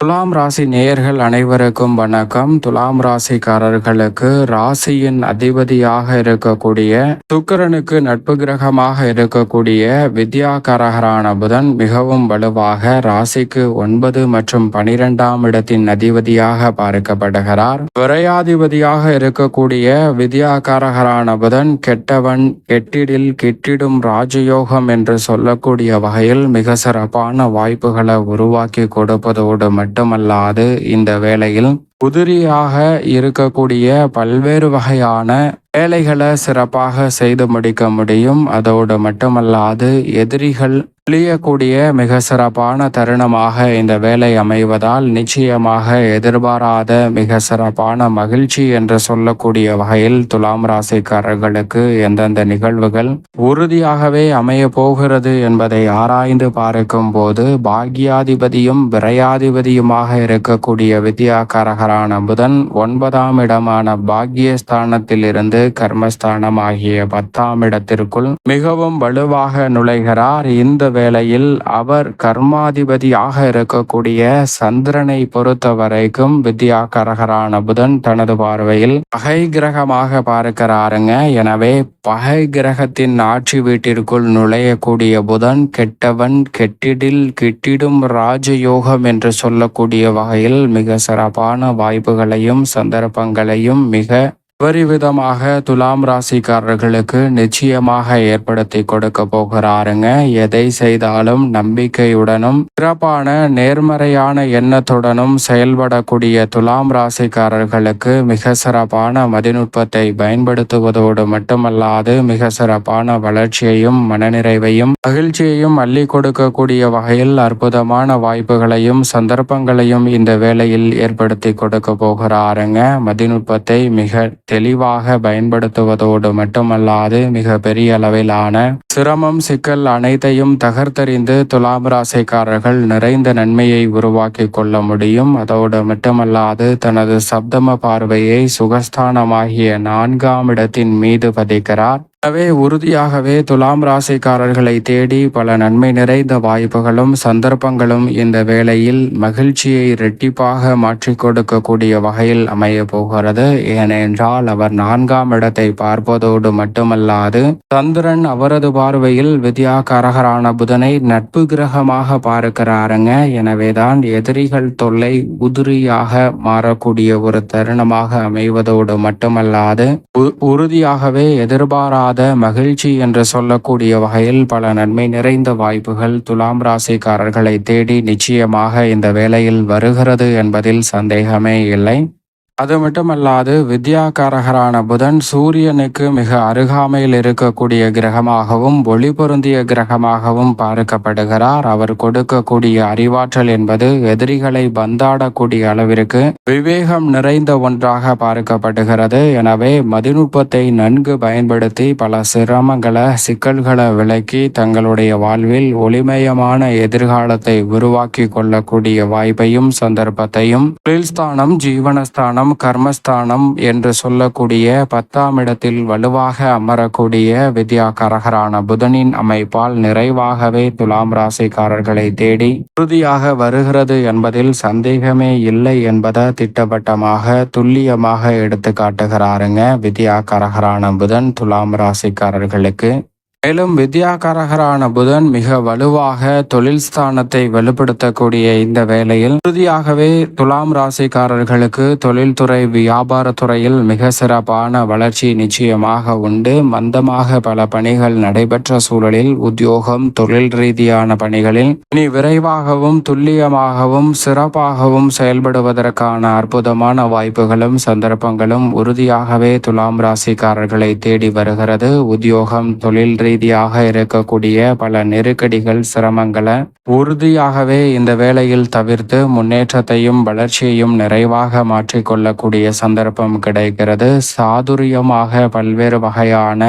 துலாம் ராசி நேயர்கள் அனைவருக்கும் வணக்கம். துலாம் ராசிக்காரர்களுக்கு ராசியின் அதிபதியாக இருக்கக்கூடிய சுக்கரனுக்கு நட்பு கிரகமாக இருக்கக்கூடிய வித்யாகாரகரான புதன் மிகவும் வலுவாக ராசிக்கு ஒன்பது மற்றும் பனிரெண்டாம் இடத்தின் அதிபதியாக பார்க்கப்படுகிறார். விரையாதிபதியாக இருக்கக்கூடிய வித்யாகாரகரான புதன் கெட்டவன் கெட்டிடில் கெட்டிடும் ராஜயோகம் என்று சொல்லக்கூடிய வகையில் மிக சிறப்பான வாய்ப்புகளை உருவாக்கி கொடுப்பதோடு மட்டுமல்லாது இந்த வேளையில் உதிரியாக இருக்கக்கூடிய பல்வேறு வகையான வேலைகளை சிறப்பாக செய்து முடிக்க முடியும். அதோடு மட்டுமல்லாது எதிரிகள் அழியக்கூடிய மிக சிறப்பான தருணமாக இந்த வேலை அமைவதால் நிச்சயமாக எதிர்பாராத மிக சிறப்பான மகிழ்ச்சி என்று சொல்லக்கூடிய வகையில் துலாம் ராசிக்காரர்களுக்கு எந்தெந்த நிகழ்வுகள் உறுதியாகவே அமைய போகிறது என்பதை ஆராய்ந்து பார்க்கும் போது பாக்யாதிபதியும் விரையாதிபதியுமாக இருக்கக்கூடிய வித்யாகாரகரான புதன் ஒன்பதாம் இடமான பாக்யஸ்தானத்தில் இருந்து கர்மஸ்தானம் ஆகிய பத்தாம் இடத்திற்குள் மிகவும் வலுவாக நுழைகிறார். இந்த வேளையில் அவர் கர்மாதிபதியாக இருக்கக்கூடிய சந்திரனை பொறுத்த வரைக்கும் வித்யாகரகரான புதன் தனது பார்வையில் பகை கிரகமாக பார்க்கிறாருங்க. எனவே பகை கிரகத்தின் ஆட்சி வீட்டிற்குள் நுழையக்கூடிய புதன் கெட்டவன் கெட்டிடில் கெட்டிடும் ராஜயோகம் என்று சொல்லக்கூடிய வகையில் மிக சிறப்பான வாய்ப்புகளையும் சந்தர்ப்பங்களையும் மிக விபரிவிதமாக துலாம் ராசிக்காரர்களுக்கு நிச்சயமாக ஏற்படுத்தி கொடுக்க போகிறாருங்க. எதை செய்தாலும் நம்பிக்கையுடனும் சிறப்பான நேர்மறையான எண்ணத்துடனும் செயல்படக்கூடிய துலாம் ராசிக்காரர்களுக்கு மிக சிறப்பான மதிநுட்பத்தை பயன்படுத்துவதோடு மட்டுமல்லாது மிக சிறப்பான வளர்ச்சியையும் மனநிறைவையும் மகிழ்ச்சியையும் அள்ளி கொடுக்கக்கூடிய வகையில் அற்புதமான வாய்ப்புகளையும் சந்தர்ப்பங்களையும் இந்த வேளையில் ஏற்படுத்தி கொடுக்க போகிறாருங்க. மதிநுட்பத்தை மிக தெளிவாக பயன்படுத்துவதோடு மட்டுமல்லாது மிக பெரிய அளவிலான சிரமம் சிக்கல் அனைத்தையும் தகர்த்தறிந்து துலாம் ராசிக்காரர்கள் நிறைந்த நன்மையை உருவாக்கி கொள்ள முடியும். அதோடு மட்டுமல்லாது தனது சப்தம பார்வையை சுகஸ்தானமாகிய நான்காம் இடத்தின் மீது பதிக்கிறார். எனவே உறுதியாகவே துலாம் ராசிக்காரர்களை தேடி பல நன்மை நிறைந்த வாய்ப்புகளும் சந்தர்ப்பங்களும் இந்த வேளையில் மகிழ்ச்சியை இரட்டிப்பாக மாற்றி கொடுக்கக்கூடிய வகையில் அமைய போகிறது. ஏனென்றால் அவர் நான்காம் இடத்தை பார்ப்பதோடு மட்டுமல்லாது சந்திரன் அவரது பார்வையில் வித்யாகாரகரான புதனை நட்பு கிரகமாக பார்க்கிறாருங்க. எனவேதான் எதிரிகள் தொல்லை உதிரியாக மாறக்கூடிய ஒரு தருணமாக அமைவதோடு மட்டுமல்லாது உறுதியாகவே எதிர்பாரா இல்லாத மகிழ்ச்சி என்று சொல்லக்கூடிய வகையில் பல நன்மை நிறைந்த வாய்ப்புகள் துலாம் ராசிக்காரர்களை தேடி நிச்சயமாக இந்த வேளையில் வருகிறது என்பதில் சந்தேகமே இல்லை. அது மட்டுமல்லாது வித்யாகாரகரான புதன் சூரியனுக்கு மிக அருகாமையில் இருக்கக்கூடிய கிரகமாகவும் ஒளி பொருந்திய கிரகமாகவும் பார்க்கப்படுகிறார். அவர் கொடுக்கக்கூடிய அறிவாற்றல் என்பது எதிரிகளை பந்தாடக்கூடிய அளவிற்கு விவேகம் நிறைந்த ஒன்றாக பார்க்கப்படுகிறது. எனவே மதிநுட்பத்தை நன்கு பயன்படுத்தி பல சிரமங்களை சிக்கல்களை விலக்கி தங்களுடைய வாழ்வில் ஒளிமயமான எதிர்காலத்தை உருவாக்கி கொள்ளக்கூடிய வாய்ப்பையும் சந்தர்ப்பத்தையும் தொழில்ஸ்தானம் ஜீவனஸ்தானம் பத்தாம் கர்மஸ்தானம் என்று சொல்லக்கூடிய பத்தாம் இடத்தில் வலுவாக அமரக்கூடிய வித்யா கரகரான புதனின் அமைப்பால் நிறைவாகவே துலாம் ராசிக்காரர்களை தேடி உறுதியாக வருகிறது என்பதில் சந்தேகமே இல்லை என்பதை திட்டவட்டமாக துல்லியமாக எடுத்து காட்டுகிறாருங்க வித்யா கரகரான புதன் துலாம் ராசிக்காரர்களுக்கு. மேலும் வித்யாகரகரான புதன் மிக வலுவாக தொழில் ஸ்தானத்தை வலுப்படுத்தக்கூடிய இந்த வேளையில் உறுதியாகவே துலாம் ராசிக்காரர்களுக்கு தொழில்துறை வியாபாரத்துறையில் மிக சிறப்பான வளர்ச்சி நிச்சயமாக உண்டு. மந்தமாக பல பணிகள் நடைபெற்ற சூழலில் உத்தியோகம் தொழில் ரீதியான பணிகளில் இனி விரைவாகவும் துல்லியமாகவும் சிறப்பாகவும் செயல்படுவதற்கான அற்புதமான வாய்ப்புகளும் சந்தர்ப்பங்களும் உறுதியாகவே துலாம் ராசிக்காரர்களை தேடி வருகிறது. உத்தியோகம் தொழில் ரீதியாக இருக்கக்கூடிய பல நெருக்கடிகள் சிரமங்களை உறுதியாகவே இந்த வேளையில் தவிர்த்து முன்னேற்றத்தையும் வளர்ச்சியையும் நிறைவாக மாற்றிக்கொள்ளக்கூடிய சந்தர்ப்பம் கிடைக்கிறது. சாதுரியமாக பல்வேறு வகையான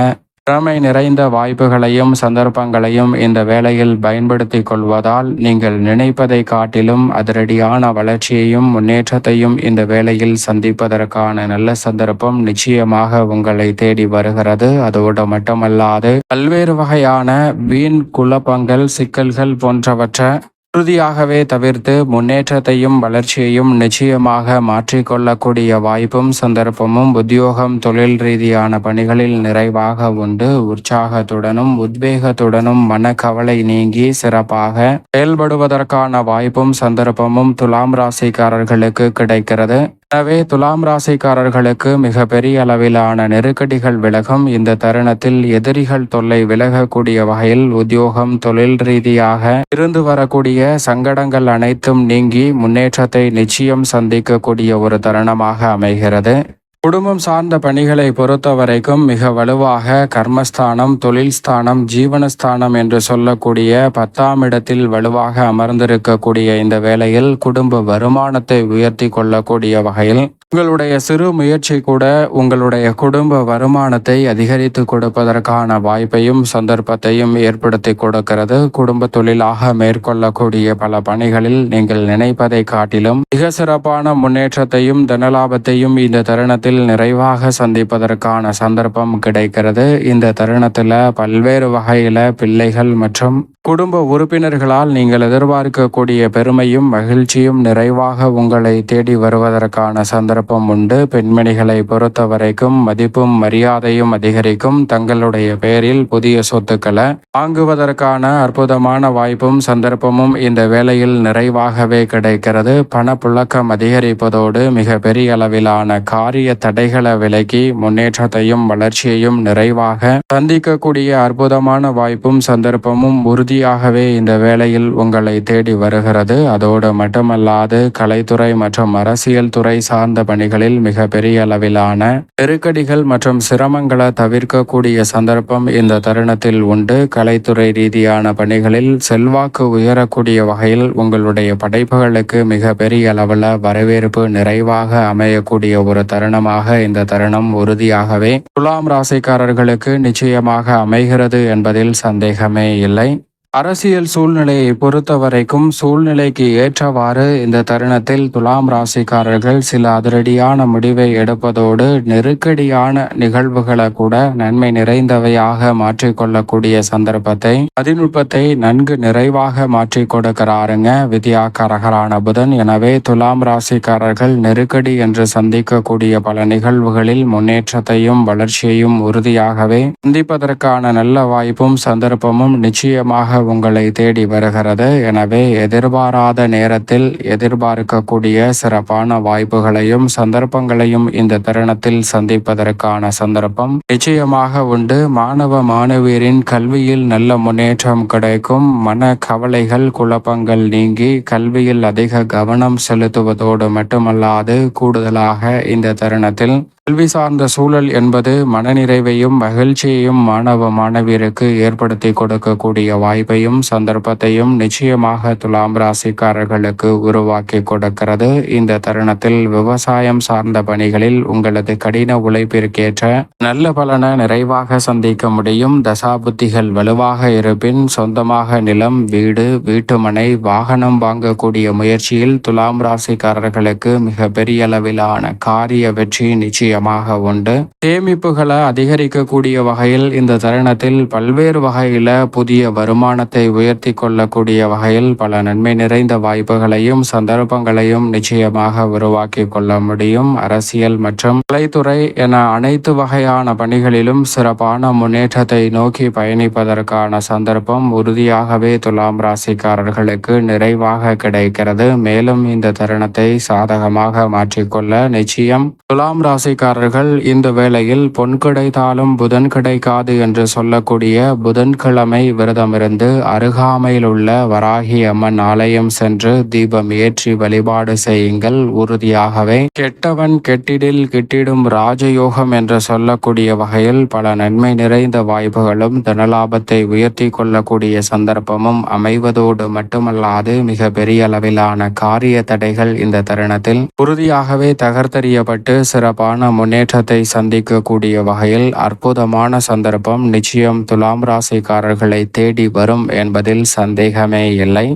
திறமை நிறைந்த வாய்ப்புகளையும் சந்தர்ப்பங்களையும் இந்த வேலையில் பயன்படுத்திக் கொள்வதால் நீங்கள் நினைப்பதை காட்டிலும் அதிரடியான வளர்ச்சியையும் முன்னேற்றத்தையும் இந்த வேளையில் சந்திப்பதற்கான நல்ல சந்தர்ப்பம் நிச்சயமாக உங்களை தேடி வருகிறது. அதோடு மட்டுமல்லாது பல்வேறு வகையான வீண் குழப்பங்கள் சிக்கல்கள் போன்றவற்றை உறுதியாகவே தவிர்த்து முன்னேற்றத்தையும் வளர்ச்சியையும் நிச்சயமாக மாற்றிக்கொள்ளக்கூடிய வாய்ப்பும் சந்தர்ப்பமும் உத்தியோகம் தொழில் ரீதியான பணிகளில் நிறைவாக உண்டு. உற்சாகத்துடனும் உத்வேகத்துடனும் மனக்கவலை நீங்கி சிறப்பாக செயல்படுவதற்கான வாய்ப்பும் சந்தர்ப்பமும் துலாம் ராசிக்காரர்களுக்கு கிடைக்கிறது. எனவே துலாம் ராசிக்காரர்களுக்கு மிக பெரிய அளவிலான நெருக்கடிகள் விலகும். இந்த தருணத்தில் எதிரிகள் தொல்லை விலகக்கூடிய வகையில் உத்தியோகம் தொழில் ரீதியாக இருந்து வரக்கூடிய சங்கடங்கள் அனைத்தும் நீங்கி முன்னேற்றத்தை நிச்சயம் சந்திக்கக்கூடிய ஒரு தருணமாக அமைகிறது. குடும்பம் சார்ந்த பணிகளை பொறுத்த வரைக்கும் மிக வலுவாக கர்மஸ்தானம் தொழில் ஸ்தானம் ஜீவனஸ்தானம் என்று சொல்லக்கூடிய பத்தாம் இடத்தில் வலுவாக அமர்ந்திருக்கக்கூடிய இந்த வேளையில் குடும்ப வருமானத்தை உயர்த்தி கொள்ளக்கூடிய வகையில் உங்களுடைய சிறு முயற்சி கூட உங்களுடைய குடும்ப வருமானத்தை அதிகரித்து கொடுப்பதற்கான வாய்ப்பையும் சந்தர்ப்பத்தையும் ஏற்படுத்தி கொடுக்கிறது. குடும்ப தொழிலாக மேற்கொள்ளக்கூடிய பல பணிகளில் நீங்கள் நினைப்பதை காட்டிலும் மிக சிறப்பான முன்னேற்றத்தையும் தனலாபத்தையும் இந்த தருணத்தில் நிறைவாக சந்திப்பதற்கான சந்தர்ப்பம் கிடைக்கிறது. இந்த தருணத்தில் பல்வேறு வகையில பிள்ளைகள் மற்றும் குடும்ப உறுப்பினர்களால் நீங்கள் எதிர்பார்க்கக்கூடிய பெருமையும் மகிழ்ச்சியும் நிறைவாக உங்களை தேடி வருவதற்கான சந்தர்ப்பம் உண்டு. பெண்மணிகளை பொறுத்தவரைக்கும் மதிப்பும் மரியாதையும் அதிகரிக்கும். தங்களுடைய பெயரில் புதிய சொத்துக்களை வாங்குவதற்கான அற்புதமான வாய்ப்பும் சந்தர்ப்பமும் இந்த வேளையில் நிறைவாகவே கிடைக்கிறது. பணப்புழக்கம் அதிகரிப்பதோடு மிக பெரிய அளவிலான காரிய தடைகளை விலக்கி முன்னேற்றத்தையும் வளர்ச்சியையும் நிறைவாக சந்திக்கக்கூடிய அற்புதமான வாய்ப்பும் சந்தர்ப்பமும் உறுதி உறுதியாகவே இந்த வேளையில் உங்களை தேடி வருகிறது. அதோடு மட்டுமல்லாது கலைத்துறை மற்றும் அரசியல் துறை சார்ந்த பணிகளில் மிக பெரிய அளவிலான நெருக்கடிகள் மற்றும் சிரமங்களை தவிர்க்கக்கூடிய சந்தர்ப்பம் இந்த தருணத்தில் உண்டு. கலைத்துறை ரீதியான பணிகளில் செல்வாக்கு உயரக்கூடிய வகையில் உங்களுடைய படைப்புகளுக்கு மிக பெரிய அளவில் வரவேற்பு நிறைவாக அமையக்கூடிய ஒரு தருணமாக இந்த தருணம் உறுதியாகவே துலாம் ராசிக்காரர்களுக்கு நிச்சயமாக அமைகிறது என்பதில் சந்தேகமே இல்லை. அரசியல் சூழ்நிலையை பொறுத்த வரைக்கும் சூழ்நிலைக்கு ஏற்றவாறு இந்த தருணத்தில் துலாம் ராசிக்காரர்கள் சில அதிரடியான முடிவை எடுப்பதோடு நெருக்கடியான நிகழ்வுகளை கூட நன்மை நிறைந்தவையாக மாற்றிக்கொள்ளக்கூடிய சந்தர்ப்பத்தை அதிநுட்பத்தை நன்கு நிறைவாக மாற்றி கொடுக்கிறாருங்க வித்யாக்காரகரான புதன். எனவே துலாம் ராசிக்காரர்கள் நெருக்கடி என்று சந்திக்கக்கூடிய பல நிகழ்வுகளில் முன்னேற்றத்தையும் வளர்ச்சியையும் உறுதியாகவே சந்திப்பதற்கான நல்ல வாய்ப்பும் சந்தர்ப்பமும் நிச்சயமாக உங்களை தேடி வருகிறது. எனவே எதிர்பாராத நேரத்தில் எதிர்பார்க்கக்கூடிய சிறப்பான வாய்ப்புகளையும் சந்தர்ப்பங்களையும் இந்த தருணத்தில் சந்திப்பதற்கான சந்தர்ப்பம் நிச்சயமாக உண்டு. மாணவ மாணவியரின் கல்வியில் நல்ல முன்னேற்றம் கிடைக்கும். மன கவலைகள் குழப்பங்கள் நீங்கி கல்வியில் அதிக கவனம் செலுத்துவதோடு மட்டுமல்லாது கூடுதலாக இந்த தருணத்தில் கல்வி சார்ந்த சூழல் என்பது மனநிறைவையும் மகிழ்ச்சியையும் மாணவ மாணவியருக்கு ஏற்படுத்தி கொடுக்கக்கூடிய வாய்ப்பையும் சந்தர்ப்பத்தையும் நிச்சயமாக துலாம் ராசிக்காரர்களுக்கு உருவாக்கி கொடுக்கிறது. இந்த தருணத்தில் விவசாயம் சார்ந்த பணிகளில் உங்களது கடின உழைப்பிற்கேற்ற நல்ல பலனை நிறைவாக சந்திக்க முடியும். தசாபுத்திகள் வலுவாக இருப்பின் சொந்தமாக நிலம் வீடு வீட்டுமனை வாகனம் வாங்கக்கூடிய முயற்சியில் துலாம் ராசிக்காரர்களுக்கு மிக பெரிய அளவிலான காரிய வெற்றி நிச்சயம். நிச்சயமாக உண்டு. சேமிப்புகளை அதிகரிக்கக்கூடிய வகையில் இந்த தருணத்தில் பல்வேறு வகையில புதிய வருமானத்தை உயர்த்தி கொள்ளக்கூடிய வகையில் பல நன்மை நிறைந்த வாய்ப்புகளையும் சந்தர்ப்பங்களையும் நிச்சயமாக உருவாக்கி கொள்ள முடியும். அரசியல் மற்றும் கலைத்துறை என அனைத்து வகையான பணிகளிலும் சிறப்பான முன்னேற்றத்தை நோக்கி பயணிப்பதற்கான சந்தர்ப்பம் உறுதியாகவே துலாம் ராசிக்காரர்களுக்கு நிறைவாக கிடைக்கிறது. மேலும் இந்த தருணத்தை சாதகமாக மாற்றிக்கொள்ள நிச்சயம். துலாம் ராசி ராசிக்காரர்கள் இந்த வேளையில் பொன் கிடைத்தாலும் புதன் கிடைக்காது என்று சொல்லக்கூடிய புதன்கிழமை விரதமிருந்து அருகாமையில் உள்ள வராகி அம்மன் ஆலயம் சென்று தீபம் ஏற்றி வழிபாடு செய்யுங்கள். உறுதியாகவே கெட்டவன் கெட்டிடில் கிட்டிடும் ராஜயோகம் என்று சொல்லக்கூடிய வகையில் பல நன்மை நிறைந்த வாய்ப்புகளும் தனலாபத்தை உயர்த்தி கொள்ளக்கூடிய சந்தர்ப்பமும் அமைவதோடு மட்டுமல்லாது மிக பெரிய அளவிலான காரிய தடைகள் இந்த தருணத்தில் உறுதியாகவே தகர்த்தறியப்பட்டு சிறப்பான முன்னேற்றத்தை சந்திக்கக்கூடிய வகையில் அற்புதமான சந்தர்ப்பம் நிச்சயம் துலாம் ராசிக்காரர்களை தேடி வரும் என்பதில் சந்தேகமே இல்லை.